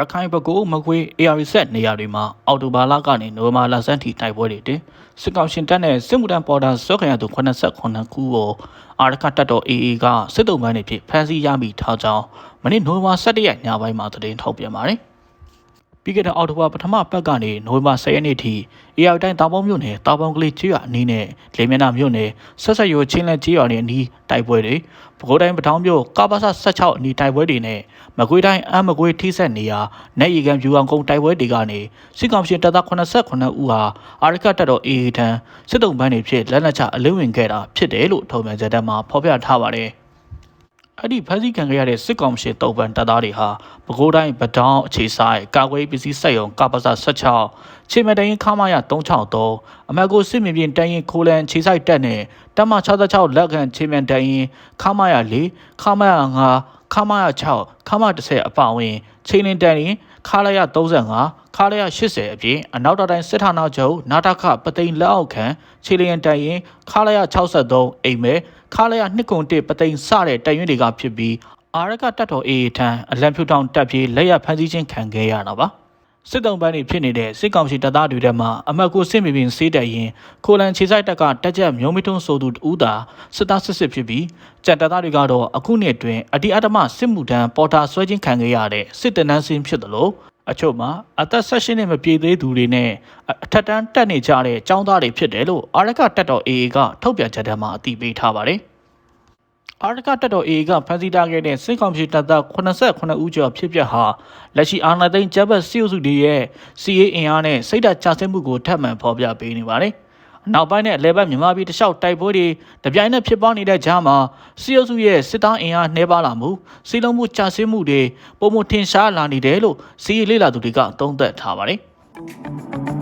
ရခိုင်ဘကိုမကွေး AR ဆက်နေရာတွေမှာအော်တိုဘာလကနေနိုဝင်ဘာလဆန်းထိတိုက်ပွဲတွေတင်စစ်ကောင်ရှင်တပ်နဲ့စစ်မှုထမ်းပေါ်တာဆွဲခံရသူ89ခုကိုအာရခတပ်တော် AA ကစစ်တုံးပန်းတွေဖြင့်ဖမ်းဆီးရမိထားကြောင်းမနေ့နိုဝင်ဘာ17ရက်ညပိုင်းမှာသတင်းထုတ်ပြန်ပါတယ် ပြီးခဲ့တဲ့အောက်တိုဘာပထမပတ်ကနေနိုဝင်ဘာ10ရက်နေ့ထိအေရတိုင်းတာပေါင်းမြို့နယ်တာပေါင်းကလေးချေးရွာအနီးနဲ့လေမျက်နှာမြို့နယ်ဆက်ဆက်ရိုချင်းလက်ချေးရွာနယ်အနီးတိုက်ပွဲတွေပဲခူးတိုင်းပထောင်မြို့ကပါဆ16အနီးတိုက်ပွဲတွေနဲ့မကွေးတိုင်းအမ်းမကွေးထိဆက်နေရာနယ်ရီကန်ဖြူအောင်ကုန်းတိုက်ပွဲတွေကနေစစ်ကောင်ရှင်တပ်သား89ဦးဟာအာရကတပ်တော် AA ထံစစ်တုံးပန်းတွေဖြစ်လက်နက်ချအလင်းဝင်ခဲ့တာဖြစ်တယ်လို့ထုံပြန်ချက်တက်မှာဖော်ပြထားပါတယ် အဲ့ဒီဖမ်းဆီးခံခဲ့ရတဲ့စစ်ကောင်ရှင်တုံပန်တပ်သားတွေဟာပဲခူးတိုင်းဗဒေါင်းအခြေဆိုင်ကာကွယ်ရေးပစ္စည်းစက်ရုံကပ္ပစ16ချိန်မတိုင်ခမာရ363အမတ်ကိုစစ်မြေပြင်တန်းရင်ခိုးလန်ခြေဆိုင်တက်နဲ့တပ်မ66လက်ခံချိန်မြန်တန်းရင်ခမာရ4ခမာရ5ခမာရ6ခမာ10အပါအဝင်ချိန်လင်းတန်းရင် ခါရရ35ခါရရ80အပြင်အနောက်တတိုင်းစစ်ဌာနချုပ်နာတခပသိမ်လက်အောက်ခံခြေလျင်တန်ရင်ခါရရ63အိမ်မဲခါရရ2ကွန်1ပသိမ်စတဲ့တန်ရင်တွေကဖြစ်ပြီးအာရကတပ်တော် AA ထံအလံဖြူတောင်တပ်ပြေးလက်ရဖမ်းဆီးခြင်းခံခဲ့ရတာပါ စစ်တုံးပန်းတွေဖြစ်နေတဲ့စစ်ကောင်စီတပ်သားတွေထဲမှာအမတ်ကိုစစ်မြေပြင်စေးတက်ရင်ခိုလန်ခြေဆိုင်တပ်ကတက်ကြက်မျိုးမီထွန်းဆိုသူတူတာစစ်သားစစ်စစ်ဖြစ်ပြီးကြက်တပ်သားတွေကတော့အခုနှစ်အတွင်းအတိအဓမ္မစစ်မှုထမ်းပေါ်တာဆွဲခြင်းခံခဲ့ရတဲ့စစ်တပ်နှန်းစင်းဖြစ်တယ်လို့အချို့မှာအသက်ဆက်ရှင်နဲ့မပြေသေးသူတွေနဲ့အထက်တန်းတက်နေကြတဲ့ចောင်းသားတွေဖြစ်တယ်လို့အာရကတက်တော် AA ကထုတ်ပြန်ချက်ထဲမှာအတည်ပြုထားပါတယ်။ အာရကတက်တော် AA ကဖမ်းဆီးထားခဲ့တဲ့စစ်ကောင်စီတပ်သား89ဦးကျော်ဖြစ်ပျက်ဟာလက်ရှိအာဏာသိမ်းဂျပက်စီအုပ်စုတွေရဲ့စီရေးအင်အားနဲ့စိတ်ဓာတ်ချဆင်းမှုကိုထပ်မံဖော်ပြပေးနေပါတယ်။နောက်ပိုင်းနဲ့အလဲဘက်မြန်မာပြည်တခြားတိုက်ပွဲတွေတပြိုင်နက်ဖြစ်ပေါ်နေတဲ့ကြားမှာစီအုပ်စုရဲ့စစ်သားအင်အားနှဲပါလာမှုစီလုံးမှုချဆင်းမှုတွေပုံမထင်ရှားလာနေတယ်လို့စီရေးလေ့လာသူတွေကသုံးသပ်ထားပါတယ်။